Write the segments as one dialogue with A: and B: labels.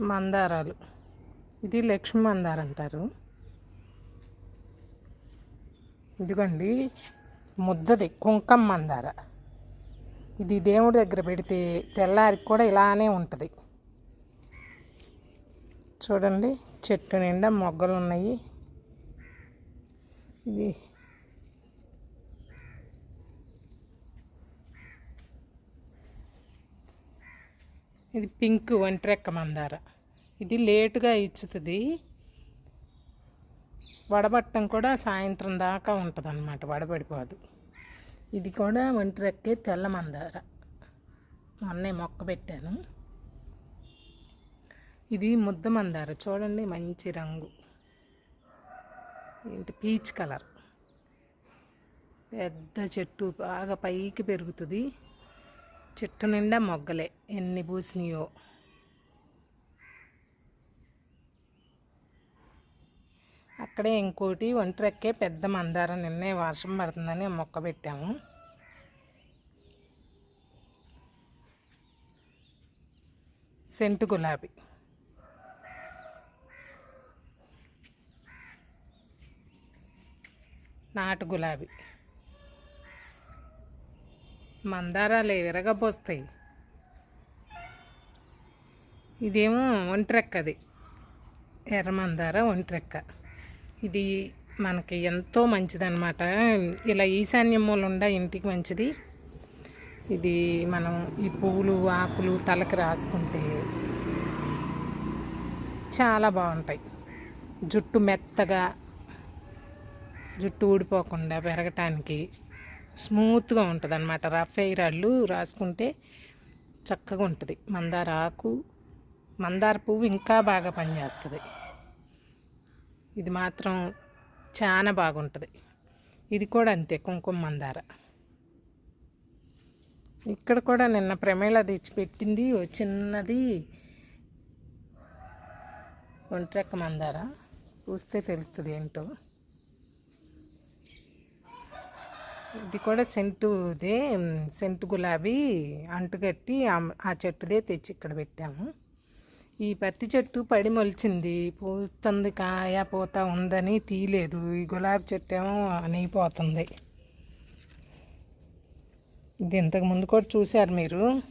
A: మందారాలు. ఇది లక్ష్మీ మందార అంటారు. ఇదిగోండి ముద్దది కుంకం మందార. ఇది దేవుడి దగ్గర పెడితే తెల్లారికి కూడా ఇలానే ఉంటుంది. చూడండి చెట్టు నిండా మొగ్గలు ఉన్నాయి ఇది ఇది పింక్ ఒంట్రెక్క మందార. ఇది లేటుగా ఇచ్చుతుంది. వడబట్టం కూడా సాయంత్రం దాకా ఉంటుంది అనమాట వడబడిపోదు. ఇది కూడా ఒంట్రెక్కే తెల్ల మందార. మొన్నే మొక్క పెట్టాను. ఇది ముద్ద మందార చూడండి మంచి రంగు. ఏంటి పీచ్ కలర్. పెద్ద చెట్టు బాగా పైకి పెరుగుతుంది. చెట్టు నిండా మొగ్గలే. ఎన్ని పూసినాయో. అక్కడే ఇంకోటి ఒంటరెక్కే పెద్ద మందారం. నిన్నే వర్షం పడుతుందని మొక్క పెట్టాము. సెంటు గులాబీ. నాటు గులాబీ. మందారాలు విరగబోస్తాయి. ఇదేమో ఒంట్రెక్కది ఎర్ర మందార ఒంట్రెక్క. ఇది మనకి ఎంతో మంచిదన్నమాట. ఇలా ఈశాన్య మూలండ ఇంటికి మంచిది. ఇది మనం ఈ పువ్వులు ఆకులు తలకి రాసుకుంటే చాలా బాగుంటాయి. జుట్టు మెత్తగా జుట్టు ఊడిపోకుండా పెరగటానికి స్మూత్గా ఉంటుంది అనమాట రఫ్ అల్లు రాసుకుంటే చక్కగా ఉంటుంది. మందార ఆకు మందార పువ్వు ఇంకా బాగా పనిచేస్తుంది. ఇది మాత్రం చాలా బాగుంటుంది. ఇది కూడా అంతే కుంకుమ మందార. ఇక్కడ కూడా నిన్న ప్రమేళ తెచ్చి పెట్టింది ఓ చిన్నది ఒంట్రెక్క మందార. చూస్తే తెలుస్తుంది ఏంటో. ఇది కూడా సెంటుదే సెంటు గులాబీ అంటుకట్టి ఆ- చెట్టుదే తెచ్చి ఇక్కడ పెట్టాము. ఈ పత్తి చెట్టు పడి మొలిచింది. పూస్తుంది కాయ పూత ఉందని తీయలేదు. ఈ గులాబీ చెట్టు ఏమో అనిగిపోతుంది ఇది ఇంతకు ముందు కూడా చూశారు మీరు.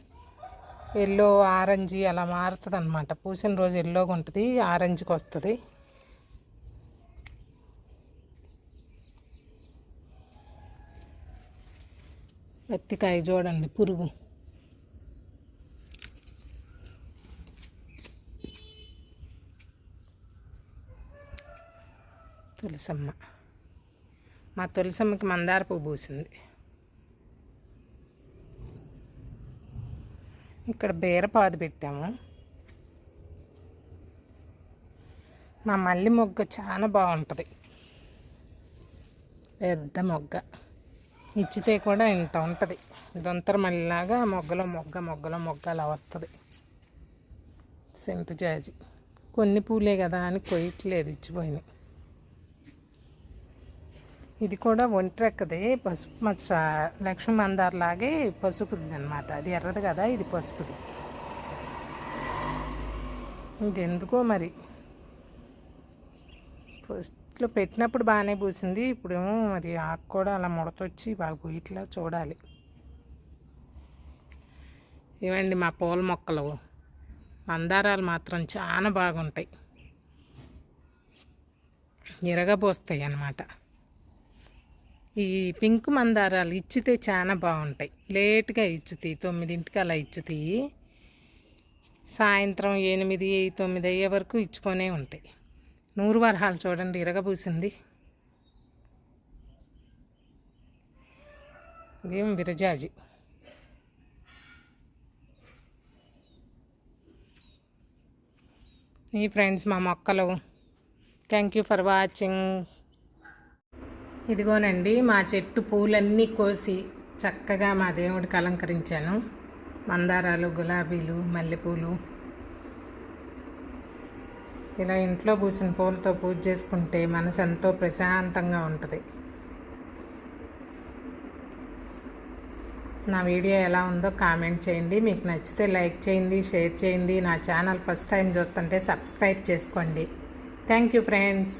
A: ఎల్లో ఆరెంజ్ అలా మారుతుంది అనమాట పూసిన రోజు ఎల్లోగా ఉంటుంది ఆరెంజ్కి వస్తుంది పత్తికాయ చూడండి పురుగు. తులసమ్మ. మా తులసమ్మకి మందార పువ్వు పూసింది. ఇక్కడ బీరపాదు పెట్టాము. మా మల్లి మొగ్గ చాలా బాగుంటుంది. పెద్ద మొగ్గ. ఇచ్చితే కూడా ఇంత ఉంటుంది. దొంతర మళ్ళీలాగా మొగ్గలో మొగ్గ మొగ్గలో మొగ్గ అలా వస్తుంది. సెంటు జాజి. కొన్ని పూలే కదా అని కొయ్యట్లేదు ఇచ్చిపోయినాయి. ఇది కూడా ఒంట్రెక్కది పసుపు మచ్చ లక్ష్మీ మందార్ లాగే పసుపుది అనమాట అది ఎర్రది కదా ఇది పసుపుది. ఇది ఎందుకో మరి? ఫస్ట్లో పెట్టినప్పుడు బాగానే పూసింది. ఇప్పుడేమో మరి ఆకు కూడా అలా ముడతొచ్చి బాగా పూయట్లా చూడాలి. ఇవండి మా పూల మొక్కలు. మందారాలు మాత్రం చాలా బాగుంటాయి. ఎరగబోస్తాయి అన్నమాట. ఈ పింక్ మందారాలు ఇచ్చితే చాలా బాగుంటాయి. లేట్గా ఇచ్చుతాయి తొమ్మిదింటికి అలా ఇచ్చుతాయి సాయంత్రం ఎనిమిది తొమ్మిది అయ్యే వరకు ఇచ్చుకొనే ఉంటాయి. నూరు వరహాలు చూడండి ఇరగబూసింది. ఇదేం విరజాజి. ఈ ఫ్రెండ్స్ మా మొక్కలు. థ్యాంక్ యూ ఫర్ వాచింగ్ ఇదిగోనండి మా చెట్టు పూలన్నీ కోసి చక్కగా మా దేవుడికి అలంకరించాను. మందారాలు గులాబీలు మల్లెపూలు. ఇలా ఇంట్లో పూసిన పూలతో పూజ చేసుకుంటే మనసు ఎంతో ప్రశాంతంగా ఉంటుంది. నా వీడియో ఎలా ఉందో కామెంట్ చేయండి. మీకు నచ్చితే లైక్ చేయండి షేర్ చేయండి. నా ఛానల్ ఫస్ట్ టైం చూస్తుంటే సబ్స్క్రైబ్ చేసుకోండి. Thank you friends.